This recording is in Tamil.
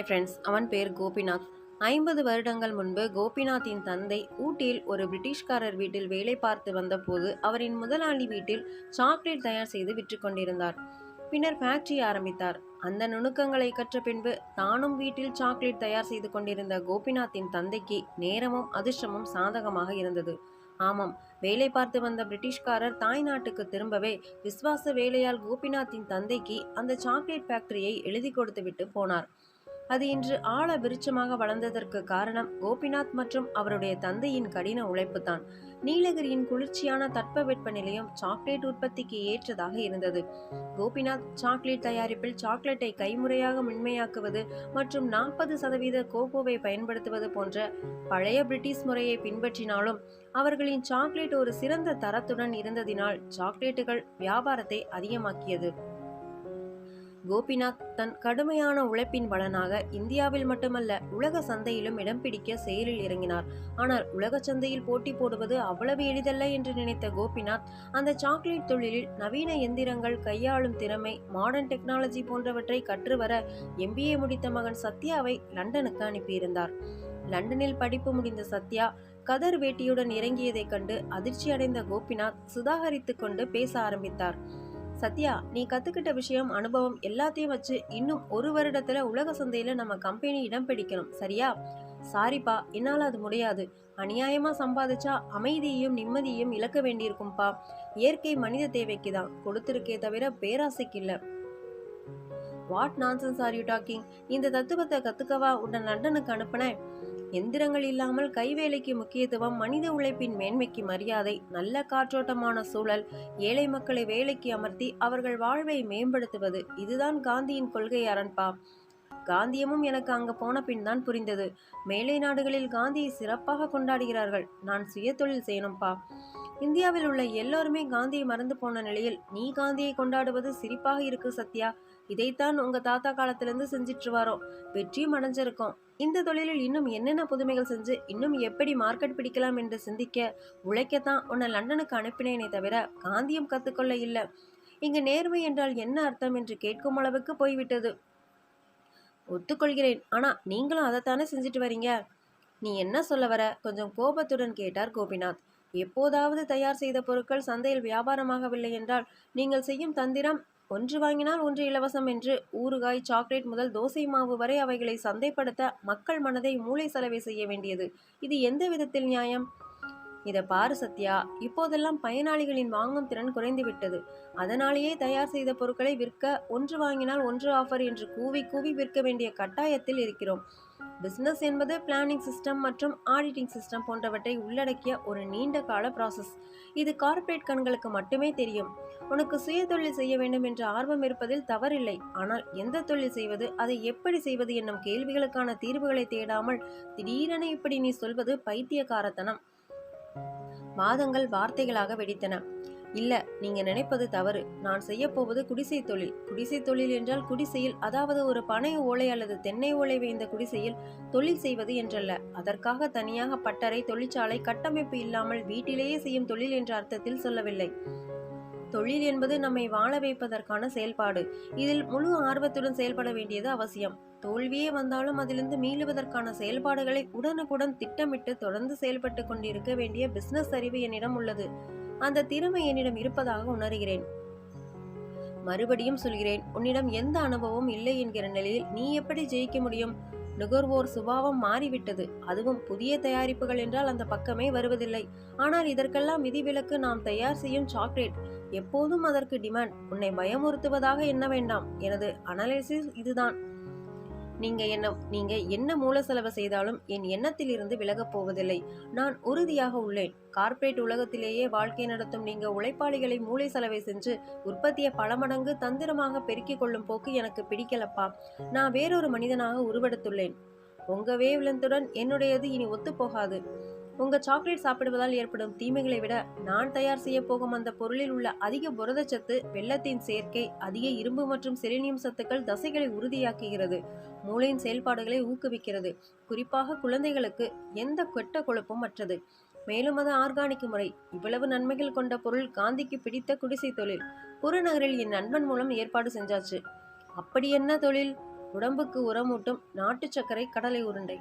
ஹாய் ஃப்ரெண்ட்ஸ் அவன் பேர் கோபிநாத். ஐம்பது வருடங்கள் முன்பு கோபிநாத்தின் தந்தை ஊட்டியில் ஒரு பிரிட்டிஷ்காரர் வீட்டில் வேலை பார்த்து வந்தபோது அவரின் முதலாளி வீட்டில் சாக்லேட் தயார் செய்து விற்று கொண்டிருந்தார். பின்னர் ஃபேக்டரி ஆரம்பித்தார். அந்த நுணுக்கங்களை கற்ற பின்பு தானும் வீட்டில் சாக்லேட் தயார் செய்து கொண்டிருந்த கோபிநாத்தின் தந்தைக்கு நேரமும் அதிர்ஷ்டமும் சாதகமாக இருந்தது. ஆமாம் வேலை பார்த்து வந்த பிரிட்டிஷ்காரர் தாய் நாட்டுக்கு திரும்பவே விஸ்வாச வேலையால் கோபிநாத்தின் தந்தைக்கு அந்த சாக்லேட் ஃபேக்டரியை எழுதி கொடுத்துவிட்டு போனார். அது இன்று ஆழ விருட்சமாக வளர்ந்ததற்கு காரணம் கோபிநாத் மற்றும் அவருடைய தந்தையின் கடின உழைப்புதான். நீலகிரியின் குளிர்ச்சியான தட்பவெட்ப நிலையம் சாக்லேட் உற்பத்திக்கு ஏற்றதாக இருந்தது. கோபிநாத் சாக்லேட் தயாரிப்பில் சாக்லேட்டை கைமுறையாக மென்மையாக்குவது மற்றும் நாற்பது சதவீத கோகோவை பயன்படுத்துவது போன்ற பழைய பிரிட்டிஷ் முறையை பின்பற்றினாலும் அவர்களின் சாக்லேட் ஒரு சிறந்த தரத்துடன் இருந்ததினால் சாக்லேட்டுகள் வியாபாரத்தை அதிகமாக்கியது. கோபிநாத் தன் கடுமையான உழைப்பின் பலனாக இந்தியாவில் மட்டுமல்ல உலக சந்தையிலும் இடம் பிடிக்க செயலில் இறங்கினார். ஆனால் உலக சந்தையில் போட்டி போடுவது அவ்வளவு எளிதல்ல என்று நினைத்த கோபிநாத் அந்த சாக்லேட் தொழிலில் நவீன எந்திரங்கள் கையாளும் திறமை மாடர்ன் டெக்னாலஜி போன்றவற்றை கற்றுவர எம்பிஏ முடித்த மகன் சத்யாவை லண்டனுக்கு அனுப்பியிருந்தார். லண்டனில் படிப்பு முடிந்த சத்யா கதர் வேட்டியுடன் இறங்கியதைக் கண்டு அதிர்ச்சி அடைந்த கோபிநாத் சுதாகரித்துக் கொண்டு பேச ஆரம்பித்தார். சத்யா நீ கத்துக்கிட்ட விஷயம் அனுபவம் எல்லாத்தையும் வச்சு இன்னும் ஒரு வருடத்துல உலக சந்தையில நம்ம கம்பெனி இடம் பிடிக்கணும். சரியா? சாரிப்பா என்னால் அது முடியாது. அநியாயமா சம்பாதிச்சா அமைதியையும் நிம்மதியையும் இழக்க வேண்டியிருக்கும்பா. இயற்கை மனித தேவைக்கு தான் கொடுத்திருக்கே தவிர பேராசைக்கு இல்லை. What nonsense are you talking இந்த தத்துவத்தை கத்துக்கவா? உன்னை லண்டனுக்கு அனுப்புனேன். எந்திரங்கள் இல்லாமல் கைவேலைக்கு முக்கியத்துவம் மனித உழைப்பின் மேன்மைக்கு மரியாதை நல்ல காற்றோட்டமான சூழல் ஏழை மக்களை வேலைக்கு அமர்த்தி அவர்கள் வாழ்வை மேம்படுத்துவது. இதுதான் காந்தியின் கொள்கை அரண்பா. காந்தியமும் எனக்கு அங்கு போன பின் தான் புரிந்தது. மேலை நாடுகளில் காந்தியை சிறப்பாக கொண்டாடுகிறார்கள். நான் சுய தொழில் செய்யணும்பா. இந்தியாவில் உள்ள எல்லோருமே காந்தியை மறந்து போன நிலையில் நீ காந்தியை கொண்டாடுவது சிரிப்பாக இருக்கு சத்யா. இதைத்தான் உங்க தாத்தா காலத்திலிருந்து செஞ்சிட்டு வரோம் வெற்றியும் அடைஞ்சிருக்கோம். இந்த தொழிலில் இன்னும் என்னென்ன புதுமைகள் செஞ்சு இன்னும் எப்படி மார்க்கெட் பிடிக்கலாம் என்று சிந்திக்க உழைக்கத்தான் உன்னை லண்டனுக்கு அனுப்பினேனே தவிர காந்தியம் கத்துக்கொள்ள இல்லை. இங்கு நேர்மை என்றால் என்ன அர்த்தம் என்று கேட்கும் அளவுக்கு போய்விட்டது. ஒத்துக்கொள்கிறேன். ஆனா நீங்களும் அதைத்தானே செஞ்சுட்டு வரீங்க? நீ என்ன சொல்ல வர? கொஞ்சம் கோபத்துடன் கேட்டார் கோபிநாத். எப்போதாவது தயார் செய்த பொருட்கள் சந்தையில் வியாபாரமாகவில்லை என்றால் நீங்கள் செய்யும் தந்திரம் ஒன்று வாங்கினால் ஒன்று இலவசம் என்று ஊறுகாய் சாக்லேட் முதல் தோசை மாவு வரை அவைகளை சந்தைப்படுத்த மக்கள் மனதை மூளை செலவை செய்ய வேண்டியது. இது எந்த விதத்தில் நியாயம்? இதை பாரு சத்யா இப்போதெல்லாம் பயனாளிகளின் வாங்கும் திறன் குறைந்துவிட்டது அதனாலேயே தயார் செய்த பொருட்களை விற்க ஒன்று வாங்கினால் ஒன்று ஆஃபர் என்று கூவி கூவி விற்க வேண்டிய கட்டாயத்தில் இருக்கிறோம். பிஸ்னஸ் என்பது பிளானிங் சிஸ்டம் மற்றும் ஆடிட்டிங் சிஸ்டம் போன்றவற்றை உள்ளடக்கிய ஒரு நீண்ட கால ப்ராசஸ் இது கார்ப்பரேட் கண்களுக்கு மட்டுமே தெரியும். உனக்கு சுய தொழில் செய்ய வேண்டும் என்ற ஆர்வம் இருப்பதில் தவறில்லை. ஆனால் எந்த தொழில் செய்வது அதை எப்படி செய்வது என்னும் கேள்விகளுக்கான தீர்வுகளை தேடாமல் திடீரென இப்படி நீ சொல்வது பைத்தியக்காரத்தனம். வாதங்கள் வார்த்தைகளாக வெடித்தன. இல்ல நீங்க நினைப்பது தவறு. நான் செய்ய போவது குடிசை தொழில். குடிசை தொழில் என்றால் குடிசையில் அதாவது ஒரு பனை ஓலை அல்லது தென்னை ஓலை வைந்த குடிசையில் தொழில் செய்வது என்றல்ல. அதற்காக தனியாக பட்டறை தொழிற்சாலை கட்டமைப்பு இல்லாமல் வீட்டிலேயே செய்யும் தொழில் என்ற அர்த்தத்தில் சொல்லவில்லை. தொழில் என்பது நம்மை வாழ வைப்பதற்கான செயல்பாடு. இதில் முழு ஆர்வத்துடன் செயல்பட வேண்டியது அவசியம். தோல்வியே வந்தாலும் அதிலிருந்து மீளுவதற்கான செயல்பாடுகளை உடனுக்குடன் திட்டமிட்டு தொடர்ந்து செயல்பட்டு கொண்டிருக்க வேண்டிய பிசினஸ் அறிவு என்னிடம் உள்ளது. அந்த திறமை என்னிடம் இருப்பதாக உணர்கிறேன். மறுபடியும் சொல்கிறேன் உன்னிடம் எந்த அனுபவமும் இல்லை என்கிற நிலையில் நீ எப்படி ஜெயிக்க முடியும்? நுகர்வோர் சுபாவம் மாறிவிட்டது. அதுவும் புதிய தயாரிப்புகள் என்றால் அந்த பக்கமே வருவதில்லை. ஆனால் இதற்கெல்லாம் விதிவிலக்கு நாம் தயார் செய்யும் சாக்லேட். எப்போதும் அதற்கு டிமாண்ட். உன்னை பயமுறுத்துவதாக எண்ண வேண்டாம். எனது அனாலிசிஸ் இதுதான். நீங்க என்ன நீங்க என்ன மூல செலவு செய்தாலும் என் எண்ணத்தில் இருந்து விலகப் போவதில்லை. நான் உறுதியாக உள்ளேன். கார்ப்பரேட் உலகத்திலேயே வாழ்க்கை நடத்தும் நீங்க உழைப்பாளிகளை மூளை செலவை செஞ்சு உற்பத்தியை பல மடங்கு தந்திரமாக பெருக்கிக் கொள்ளும் போக்கு எனக்கு பிடிக்கலப்பா. நான் வேறொரு மனிதனாக உருவெடுத்துள்ளேன். உங்க வேவ்லென்த்துடன் என்னுடையது இனி ஒத்துப்போகாது. உங்கள் சாக்லேட் சாப்பிடுவதால் ஏற்படும் தீமைகளை விட நான் தயார் செய்ய போகும் அந்த பொருளில் உள்ள அதிக புரதச்சத்து வெள்ளத்தின் சேர்க்கை அதிக இரும்பு மற்றும் செலினியம் சத்துக்கள் தசைகளை உறுதியாக்குகிறது. மூளையின் செயல்பாடுகளை ஊக்குவிக்கிறது. குறிப்பாக குழந்தைகளுக்கு எந்த கெட்ட கொழுப்பும் அற்றது. மேலும் அது ஆர்கானிக் முறை. இவ்வளவு நன்மைகள் கொண்ட பொருள் காந்திக்கு பிடித்த குடிசை தொழில். புறநகரில் என் நண்பன் மூலம் ஏற்பாடு செஞ்சாச்சு. அப்படி என்ன தொழில்? உடம்புக்கு உரமூட்டும் நாட்டு சர்க்கரை கடலை உருண்டை.